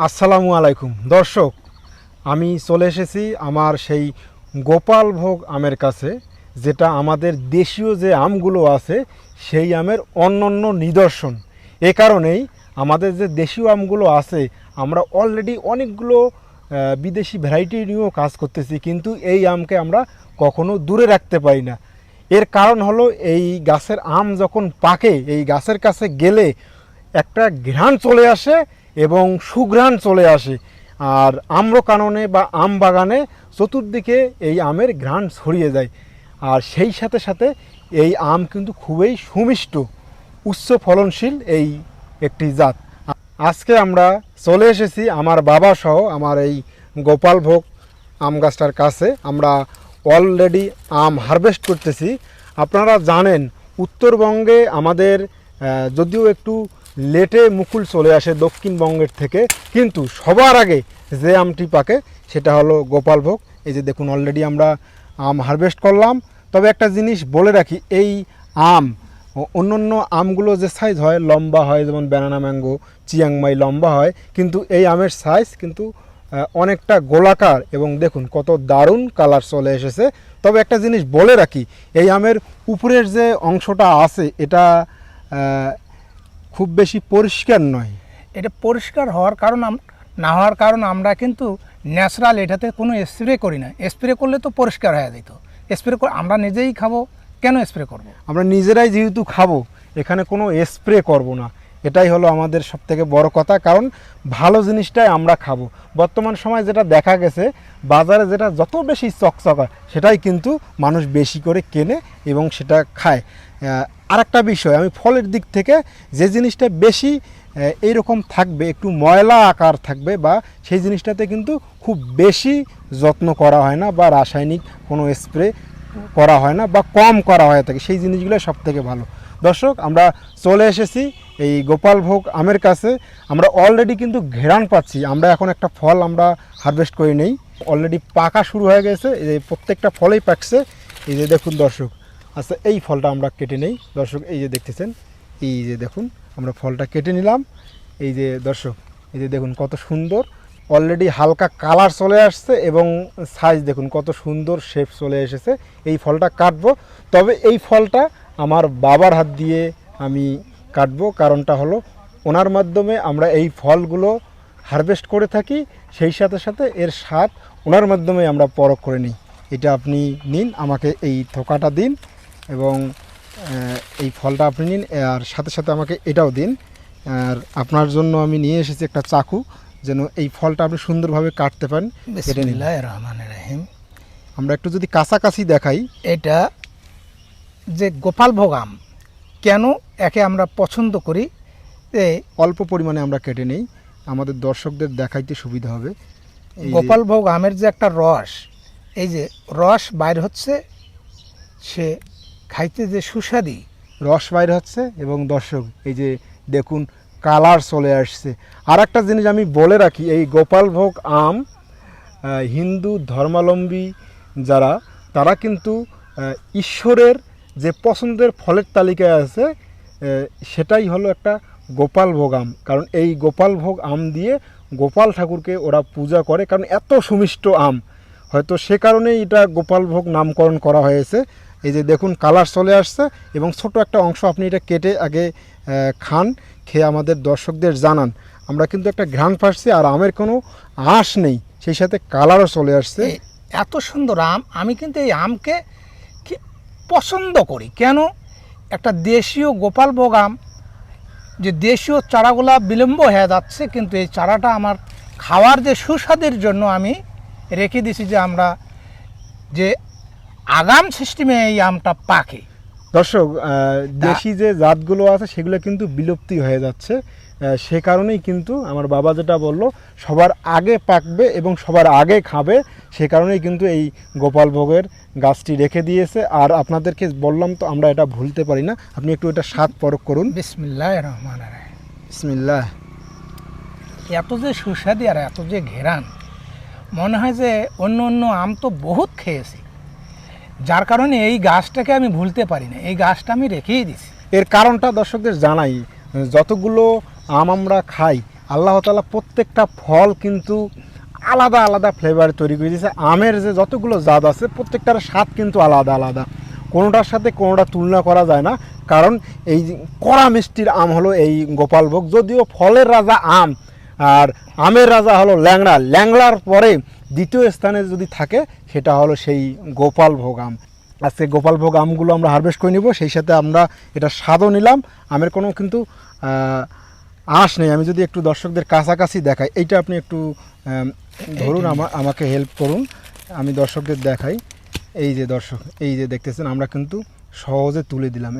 আসসালামু আলাইকুম। দর্শক, আমি চলে এসেছি আমার সেই গোপাল ভোগ আমের কাছে, যেটা আমাদের দেশীয় যে আমগুলো আছে, সেই আমের অন্যান্য নিদর্শন। এ কারণেই আমাদের যে দেশীয় আমগুলো আছে, আমরা অলরেডি অনেকগুলো বিদেশি ভ্যারাইটি নিয়েও কাজ করতেছি, কিন্তু এই আমকে আমরা কখনো দূরে রাখতে পারি না। এর কারণ হলো এই গাছের আম যখন পাকে, এই গাছের কাছে গেলে একটা ঘ্রাণ চলে আসে এবং সুঘ্রাণ চলে আসে। আর আম্র কাননে বা আম বাগানে চতুর্দিকে এই আমের ঘ্রাণ ছড়িয়ে যায়। আর সেই সাথে সাথে এই আম কিন্তু খুবই সুমিষ্ট, উচ্চ ফলনশীল এই একটি জাত। আজকে আমরা চলে এসেছি আমার বাবা সহ আমার এই গোপালভোগ আম গাছটার কাছে। আমরা অলরেডি আম হারভেস্ট করতেছি। আপনারা জানেন, উত্তরবঙ্গে আমাদের যদিও একটু লেটে মুকুল চলে আসে দক্ষিণবঙ্গের থেকে। কিন্তু সবার আগে যে আমটি পাকে, সেটা হলো গোপালভোগ। এই যে দেখুন অলরেডি আমরা আম হারভেস্ট করলাম। তবে একটা জিনিস বলে রাখি, এই আম ও- অন্যান্য আমগুলো যে সাইজ হয়, লম্বা হয়, যেমন ব্যানানা ম্যাঙ্গো চিয়াংমাই লম্বা হয়, কিন্তু এই আমের সাইজ কিন্তু অনেকটা গোলাকার এবং দেখুন কত দারুণ কালার চলে এসেছে। তবে একটা জিনিস বলে রাখি, এই আমের উপরের যে অংশটা আছে, এটা খুব বেশি পরিষ্কার নয়। এটা পরিষ্কার হওয়ার কারণ না হওয়ার কারণ আমরা কিন্তু ন্যাচারাল এটাতে কোনো স্প্রে করি না। স্প্রে করলে তো পরিষ্কার হয়ে যেত। স্প্রে করে আমরা নিজেই খাব কেন স্প্রে করব। আমরা নিজেরাই যেহেতু খাব এখানে কোনো স্প্রে করব না। এটাই হলো আমাদের সবথেকে বড় কথা। কারণ ভালো জিনিসটাই আমরা খাব। বর্তমান সময় যেটা দেখা গেছে বাজারে যেটা যত বেশি চকচকা সেটাই কিন্তু মানুষ বেশি করে কেনে এবং সেটা খায়। আর একটা বিষয়, আমি ফলের দিক থেকে যে জিনিসটা বেশি এইরকম থাকবে, একটু ময়লা আকার থাকবে বা সেই জিনিসটাতে কিন্তু খুব বেশি যত্ন করা হয় না বা রাসায়নিক কোনো স্প্রে করা হয় না বা কম করা হয়ে থাকে, সেই জিনিসগুলো সব থেকে ভালো। দর্শক, আমরা চলে এসেছি এই গোপালভোগ আমের কাছে। আমরা অলরেডি কিন্তু ঘেরান পাচ্ছি, আমরা এখন একটা ফল আমরা হারভেস্ট করে নেই। অলরেডি পাকা শুরু হয়ে গেছে, এই প্রত্যেকটা ফলেই পাকছে। এই যে দেখুন দর্শক আচ্ছা এই ফলটা আমরা কেটে নেই। দর্শক, এই যে দেখতেছেন, এই যে দেখুন, আমরা ফলটা কেটে নিলাম। এই যে দর্শক, এই যে দেখুন কত সুন্দর অলরেডি হালকা কালার চলে আসছে এবং সাইজ দেখুন কত সুন্দর শেপ চলে এসেছে। এই ফলটা কাটবো। তবে এই ফলটা আমার বাবার হাত দিয়ে আমি কাটবো। কারণটা হলো, ওনার মাধ্যমে আমরা এই ফলগুলো হারভেস্ট করে থাকি। সেই সাথে সাথে এর স্বাদ ওনার মাধ্যমে আমরা পরখ করে নিই। এটা আপনি নিন, আমাকে এই থোকাটা দিন। এবং এই ফলটা আপনি নিন আর সাথে সাথে আমাকে এটাও দিন। আর আপনার জন্য আমি নিয়ে এসেছি একটা চাকু যেন এই ফলটা আপনি সুন্দরভাবে কাটতে পারেন। রহমানির রহিম। আমরা একটু যদি কাছাকাছি দেখাই। এটা যে গোপাল ভোগ আম কেন একে আমরা পছন্দ করি যে অল্প পরিমাণে আমরা কেটে নেই। আমাদের দর্শকদের দেখাইতে সুবিধা হবে। গোপাল ভোগ আমের যে একটা রস এই যে রস বাইর হচ্ছে সে খাইতে যে সুস্বাদী রস বাইর হচ্ছে এবং দর্শক, এই যে দেখুন কালার চলে আসছে। আর একটা জিনিস আমি বলে রাখি, এই গোপালভোগ আম হিন্দু ধর্মাবলম্বী যারা, তারা কিন্তু ঈশ্বরের যে পছন্দের ফলের তালিকায় আছে সেটাই হলো একটা গোপালভোগ আম। কারণ এই গোপালভোগ আম দিয়ে গোপাল ঠাকুরকে ওরা পূজা করে, কারণ এত সুমিষ্ট আম। হয়তো সে কারণেই এটা গোপালভোগ নামকরণ করা হয়েছে। এই যে দেখুন, কালার চলে আসছে এবং ছোট একটা অংশ আপনি এটা কেটে আগে খান, খেয়ে আমাদের দর্শকদের জানান। আমরা কিন্তু একটা ঘ্রাণ পাচ্ছি আর আমের কোনো আঁশ নেই, সেই সাথে কালারও চলে আসছে। এত সুন্দর আম, আমি কিন্তু এই আমকে কি পছন্দ করি। কেন? একটা দেশীয় গোপাল ভোগ আম, যে দেশীয় চারাগুলা বিলম্ব হয়ে যাচ্ছে, কিন্তু এই চারাটা আমার খাওয়ার যে সুস্বাদের জন্য আমি রেখে দিছি যে আমরা যে আগাম সিস্টেমে এই আমটা পাকে। দর্শক দেশি যে জাতগুলো আছে সেগুলো কিন্তু বিলুপ্তি হয়ে যাচ্ছে। সে কারণেই কিন্তু আমার বাবা যেটা বলল সবার আগে পাকবে এবং সবার আগে খাবে সে কারণেই কিন্তু এই গোপাল ভোগের গাছটি রেখে দিয়েছে। আর আপনাদেরকে বললাম তো আমরা এটা ভুলতে পারি না। আপনি একটু এটা স্বাদ পরখ করুন। বিসমিল্লাহ রহমান বিসমিল্লাহ। এত যে সুস্বাদী আর এত যে ঘেরান মনে হয় যে অন্য অন্য আম তো বহুত খেয়েছি। যার কারণে এই গাছটাকে আমি ভুলতে পারি না, এই গাছটা আমি রেখেই দিছি। এর কারণটা দর্শকদের জানাই, যতগুলো আম আমরা খাই, আল্লাহ তালা প্রত্যেকটা ফল কিন্তু আলাদা আলাদা ফ্লেভার তৈরি করে দিয়েছে। আমের যে যতগুলো জাত আছে, প্রত্যেকটার স্বাদ কিন্তু আলাদা আলাদা। কোনোটার সাথে কোনোটা তুলনা করা যায় না, কারণ এই কড়া মিষ্টির আম হলো এই গোপালভোগ, যদিও ফলের রাজা আম, আর আমের রাজা হলো ল্যাংড়া। ল্যাংড়ার পরে দ্বিতীয় স্থানে যদি থাকে, সেটা হলো সেই গোপাল ভোগ আম। আজকে গোপাল ভোগ আমগুলো আমরা হারভেস্ট করে নিব, সেই সাথে আমরা এটা স্বাদও নিলাম। আমের কোনো কিন্তু আঁশ নেই। আমি যদি একটু দর্শকদের কাছাকাছি দেখাই, এইটা আপনি একটু ধরুন আমা, আমাকে হেল্প করুন। আমি দর্শকদের দেখাই। এই যে দর্শক, এই যে দেখতেছেন, আমরা কিন্তু সহজে তুলে দিলাম।